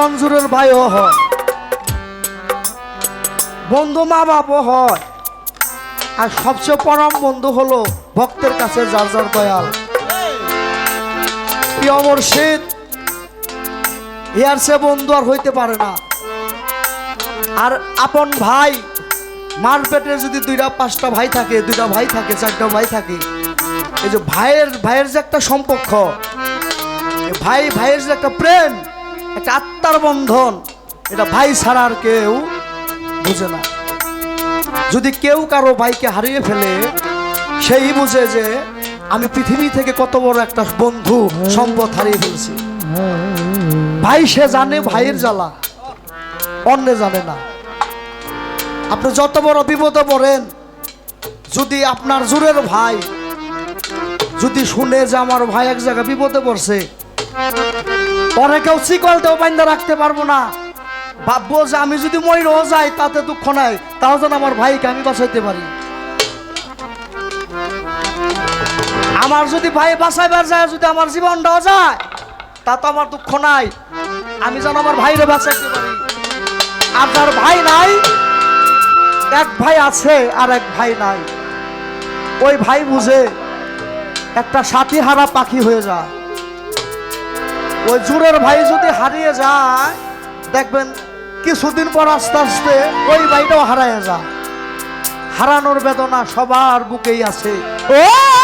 আপন জুরের ভাইও হয়। বন্ধু মা বাপও হয়। আর সবচেয়ে পরম বন্ধু হলো ভক্তের কাছে যার যার দয়াল। প্রিয় মুর্শিদ, ইয়ার সে বন্ধু আর হইতে পারে না। আর আপন ভাই, মার পেটে যদি দুইটা, পাঁচটা ভাই থাকে, দুইটা ভাই থাকে, চারটা ভাই থাকে, এই যে ভাইয়ের ভাইয়ের যে একটা সম্পর্ক ভাই, ভাইয়ের যে একটা প্রেম একটা আত্মার বন্ধন, এটা ভাই ছাড়া আর কেউ বুঝে না। যদি কেউ কারও ভাইকে হারিয়ে ফেলে, সেই বুঝে যে আমি পৃথিবী থেকে কত বড় একটা বন্ধু, সম্পদ হারিয়ে ফেলছি। ভাই সে জানে ভাইয়ের জ্বালা, অন্য জানে না। আপনি যত বড় বিপদে পড়েন, যদি আপনার জোরের ভাই যদি শুনে যে আমার ভাই এক জায়গায় বিপদে পড়ছে পরে কেউ চিকলতেও বাইন্দা রাখতে পারব না। ভাববো যে আমি যদি মরেও যাই, তাতে দুঃখ নাই। তাও যেন আমার ভাইকে আমি বাঁচাইতে পারি। আমার যদি ভাই বাঁচাইবার যায়, যদি আমার জীবন জীবনটাও যায়, তা তো আমার দুঃখ নাই। আমি যেন আমার ভাইরে বাঁচাইতে পারি। আর যার ভাই নাই, এক ভাই আছে আর এক ভাই নাই। ওই ভাই বুঝে একটা সাথী হারা পাখি হয়ে যায়। ওই জুরের ভাই যদি হারিয়ে যায়, দেখবেন কিছুদিন পর আস্তে আস্তে ওই ভাইটাও হারায় যায়। হারানোর বেদনা সবার বুকেই আছে। ও!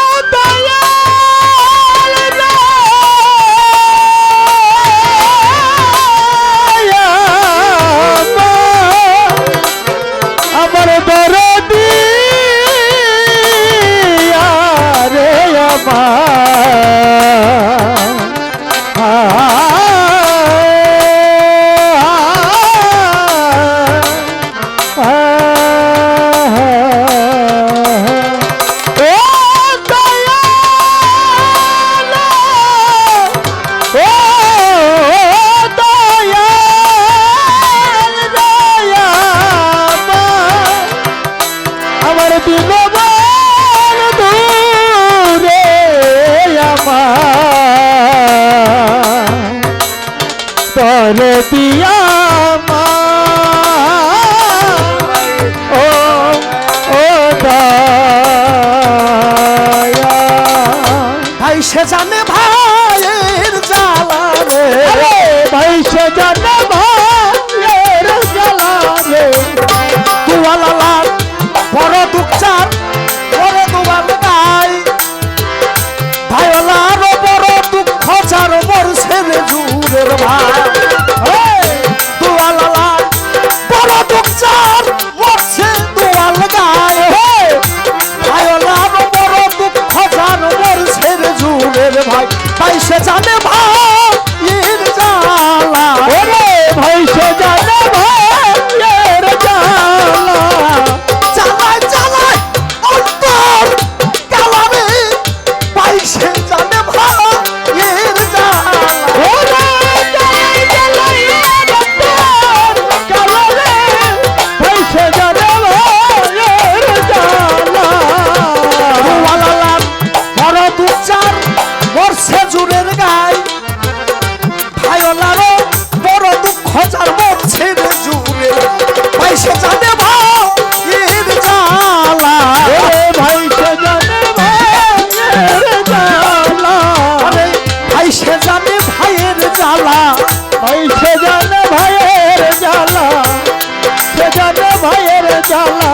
ভাই সে জানে ভাইয়ের জ্বালা সে জানে ভাইয়ের জ্বালা।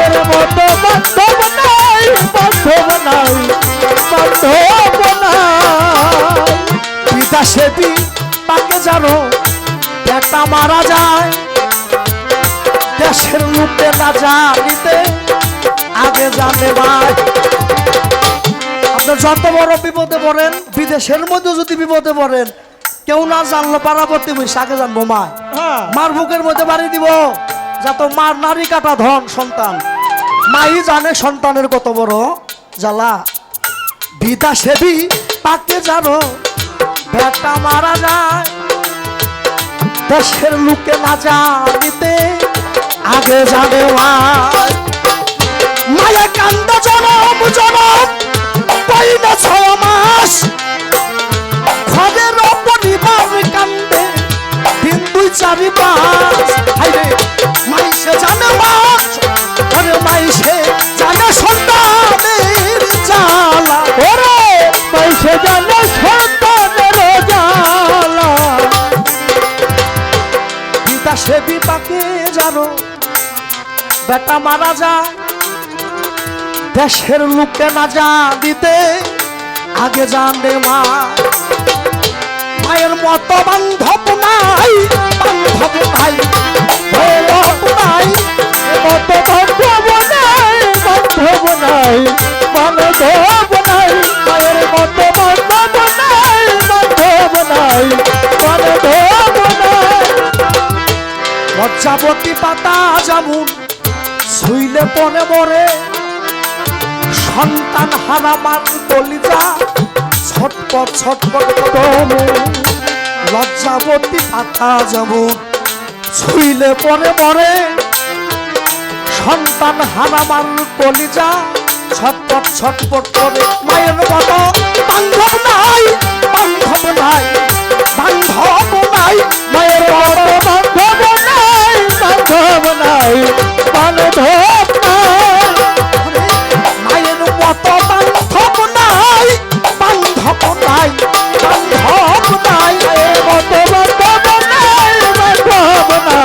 ভাইয়ের মতো বান্ধব নাই বান্ধব নাই বান্ধব নাই। বিদাসে দি তাকে জানো একটা মারা যায়। দেশের লোকে না জানিতে আগে জানে ভাই আপনি যত বড় বিপদে পড়েন বিদেশের মধ্যে যদি বিপদে পড়েন কেউ না জানলো পারাবর্তী আগে জানব মা হ্যাঁ। মার বুকের মধ্যে বাড়ি দিব। যত মার নারী কাটা ধন সন্তান। মাই জানে সন্তানের কত বড় জ্বালা। বিদা সেবি পাকে জানো, বেটা মারা যায়। দেশের লোকে না জানিতে আগে মা। মায়া কান্দ জনম জনম পয়লা ছয় মাস। খদের পরিবার কান্দে দিন দুই, চারি পাঁচ বেটা মারা যায় দেশের লোকে না যা দিতে, আগে জানে মা। মায়ের মতো বান্ধব নাই বান্ধব নাই বান্ধব নাই কত বান্ধব নাই, মায়ের কত বান্ধব নাই বান্ধব নাই বান্ধব নাই। পাতা যেমন শুইলে পরে মরে সন্তান হারামার কলিজা, ছটপট ছটপট করে লজ্জাবতী পাতা যেমন ছুইলে পরে মরে। সন্তান হারামার কলিজা, ছটপট ছটপট করে মায়ের মতো। বান্ধব নাই বান্ধব নাই বান্ধব নাই, মায়ের কত বান্ধব নাই বান্ধব নাই, বান্ধব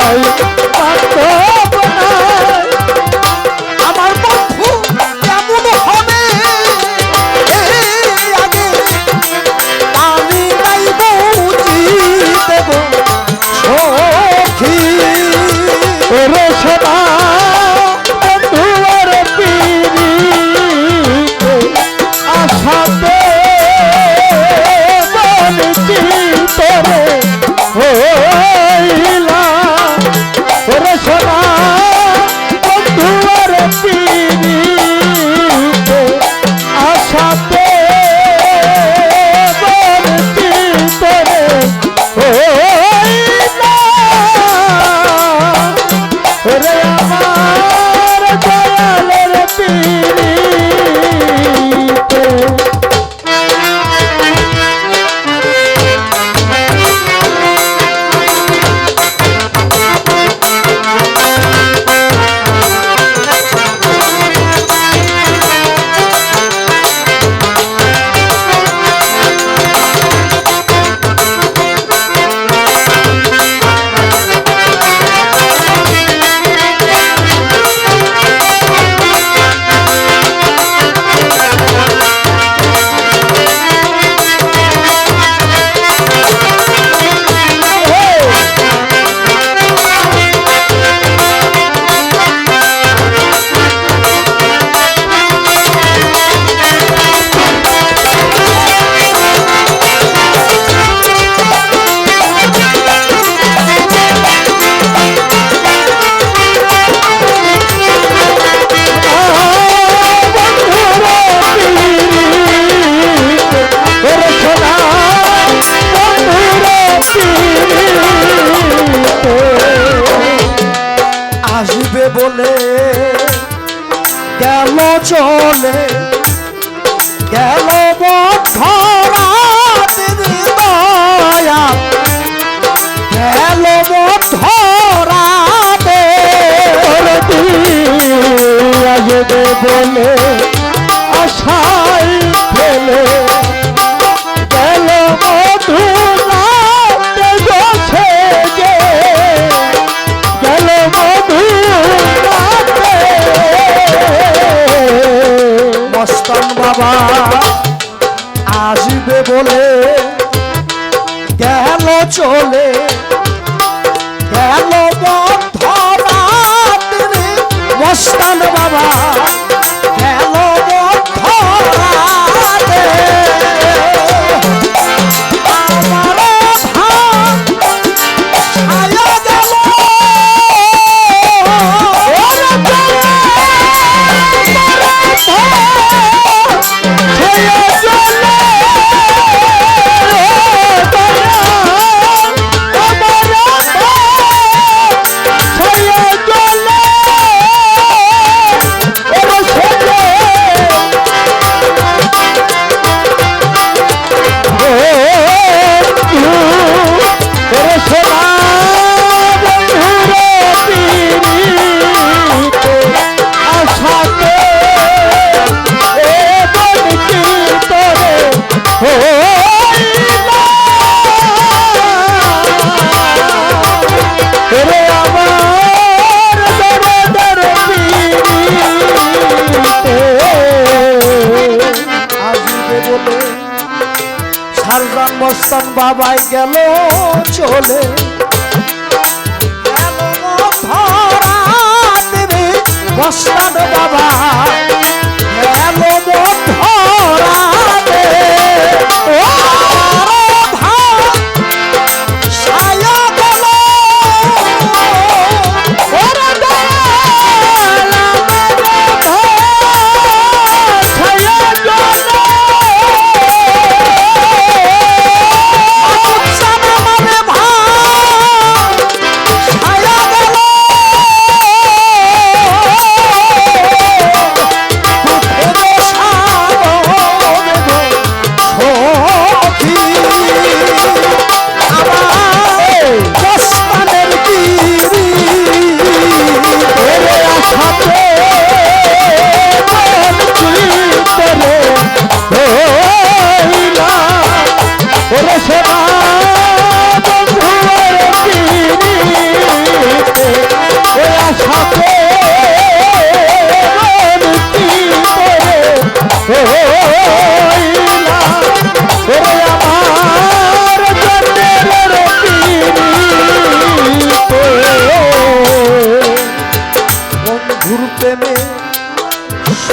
বান্ধব সবাই গেল চলে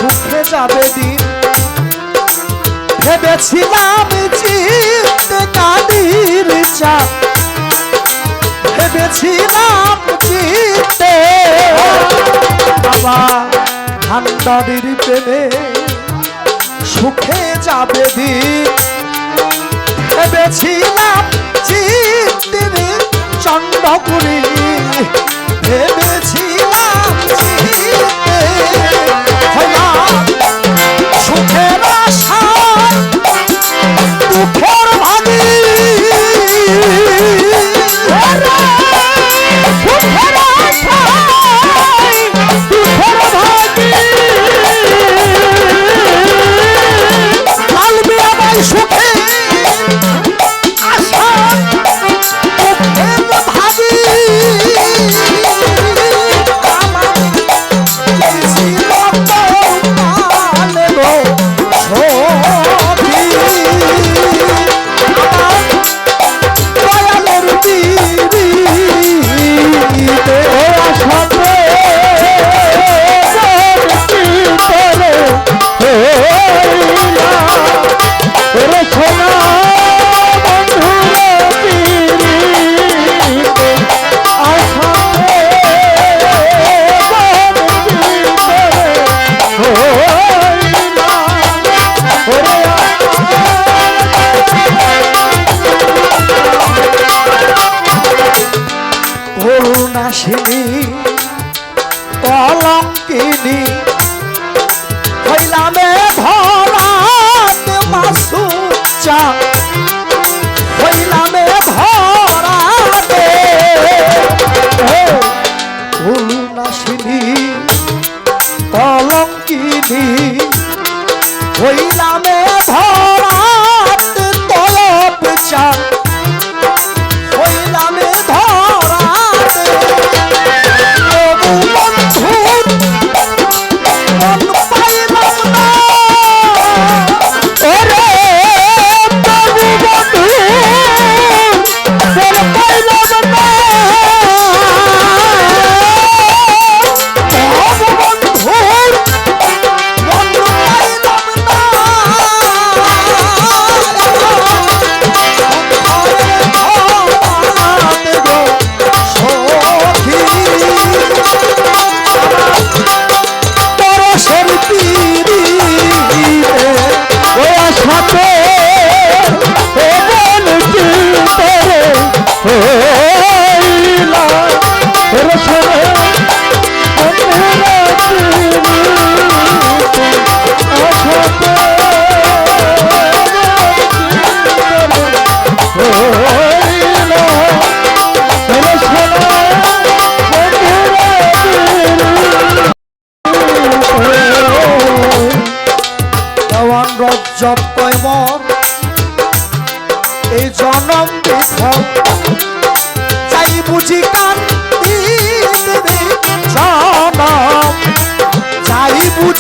সুখে যাবে দিন। ভেবেছিলাম জিতে কাদির চা ভেবেছিলাম জিতে বাবা ঠান্ডারির প্রেমে সুখে যাবে দিন। ভেবেছিলাম জিতির চন্দ্রপুরী। ভেবেছিলাম জিতে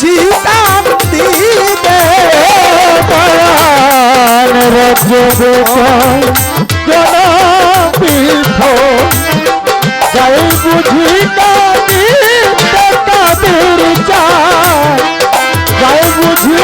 ছিটাম দিলে দয়াল রজবে জনপীঠ যাই বুঝি কানি তাদের চাই যাই বুঝি